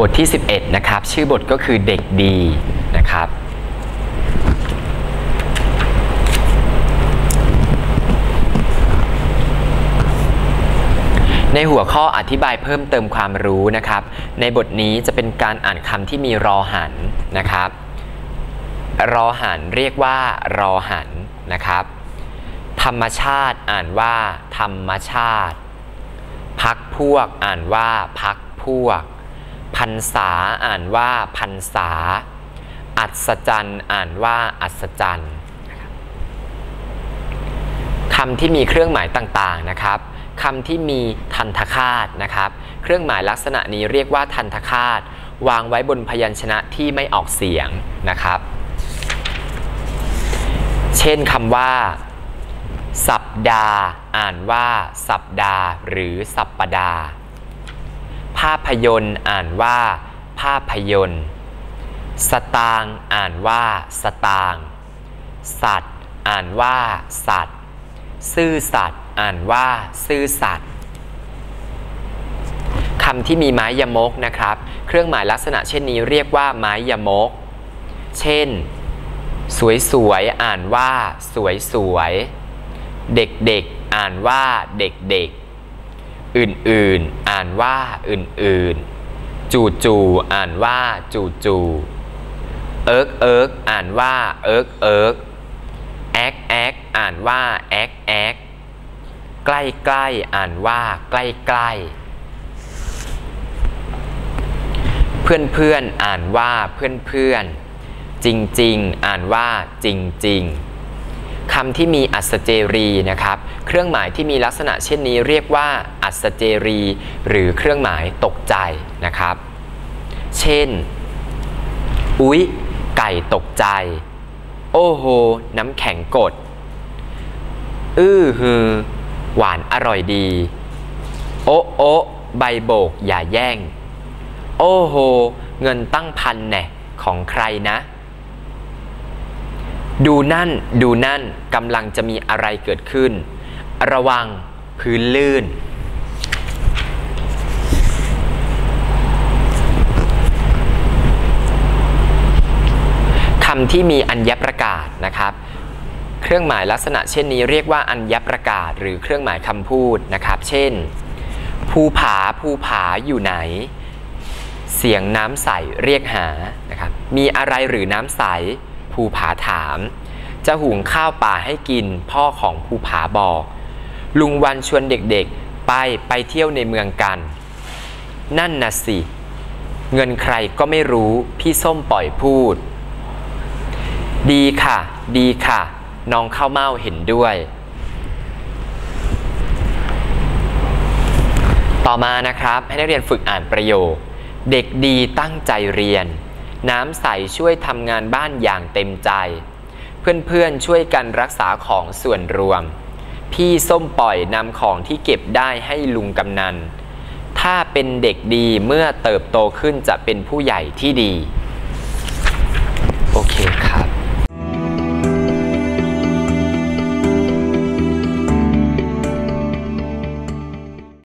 บทที่ 11 นะครับ ชื่อบทก็คือเด็กดีนะครับ ในหัวข้ออธิบายเพิ่มเติมความรู้นะครับ ในบทนี้จะเป็นการอ่านคำที่มีรอหันนะครับ รอหันเรียกว่ารอหันนะครับ ธรรมชาติอ่านว่า ธรรมชาติ พักพวกอ่านว่าพักพวก พันษาอ่านว่าพันษา อัศจรรย์อ่านว่าอัศจรรย์คำที่มีเครื่องหมายต่างๆนะครับคำที่มีทันทคาตนะครับ เครื่องหมายลักษณะนี้เรียกว่าทันทคาต วางไว้บนพยัญชนะที่ไม่ออกเสียงนะครับ เช่นคำว่า สัปดาห์ อ่านว่า สัปดาห์ หรือสัปปดาห์ ภาพยนตร์อ่านว่า ภาพยนตร์ สตางค์อ่านว่า สตางค์สัตว์ อ่านว่า สัตว์ ซื่อสัตย์อ่านว่า ซื่อสัตย์คำที่มีไม้ยมกนะครับ เครื่องหมายลักษณะเช่นนี้เรียกว่าไม้ยมก เช่น สวยๆอ่านว่า สวยสวยๆเด็กๆ อ่านว่า เด็กๆ อื่นๆ อ่านว่าอื่นๆ จู่ๆอ่านว่าจู่ๆเอิกเอิกอ่านว่าเอิกเอิกแอกแอกอ่านว่าแอกแอกใกล้ใกล้อ่านว่าใกล้ใกล้เพื่อนเพื่อนอ่านว่าเพื่อนเพื่อนจริงจริงอ่านว่าจริงจริง คำที่มีอัศเจรีนะครับ เครื่องหมายที่มีลักษณะเช่นนี้เรียกว่าอัศเจรี หรือเครื่องหมายตกใจนะครับ เช่น อุ๊ย ไก่ตกใจ โอ้โห น้ำแข็งกด อื้อฮือ หวานอร่อยดี โอ๊โอ๊ใบโบกอย่าแย่ง โอ้โห เงินตั้งพันแน่ของใครนะ ดูนั่นดูนั่นกำลังจะมีอะไรเกิดขึ้น ระวังพื้นลื่น คำที่มีอัญญประกาศนะครับ เครื่องหมายลักษณะเช่นนี้เรียกว่าอัญญประกาศ หรือเครื่องหมายคำพูดนะครับ เช่น ภูผาภูผาอยู่ไหน เสียงน้ำใสเรียกหานะครับ มีอะไรหรือน้ำใส ภูผาถาม จะหุงข้าวป่าให้กินพ่อของภูผาบอก ลุงวันชวนเด็กๆ ไปไปเที่ยวในเมืองกัน นั่นน่ะสิ เงินใครก็ไม่รู้พี่ส้มปล่อยพูด ดีค่ะ ดีค่ะ น้องข้าวเม่าเห็นด้วย ต่อมานะครับให้นักเรียนฝึกอ่านประโยค เด็กดีตั้งใจเรียน น้ำใสช่วยทำงานบ้านอย่างเต็มใจ เพื่อนๆช่วยกันรักษาของส่วนรวม พี่ส้มปล่อยนำของที่เก็บได้ให้ลุงกำนัน ถ้าเป็นเด็กดีเมื่อเติบโตขึ้นจะเป็นผู้ใหญ่ที่ดี โอเคครับ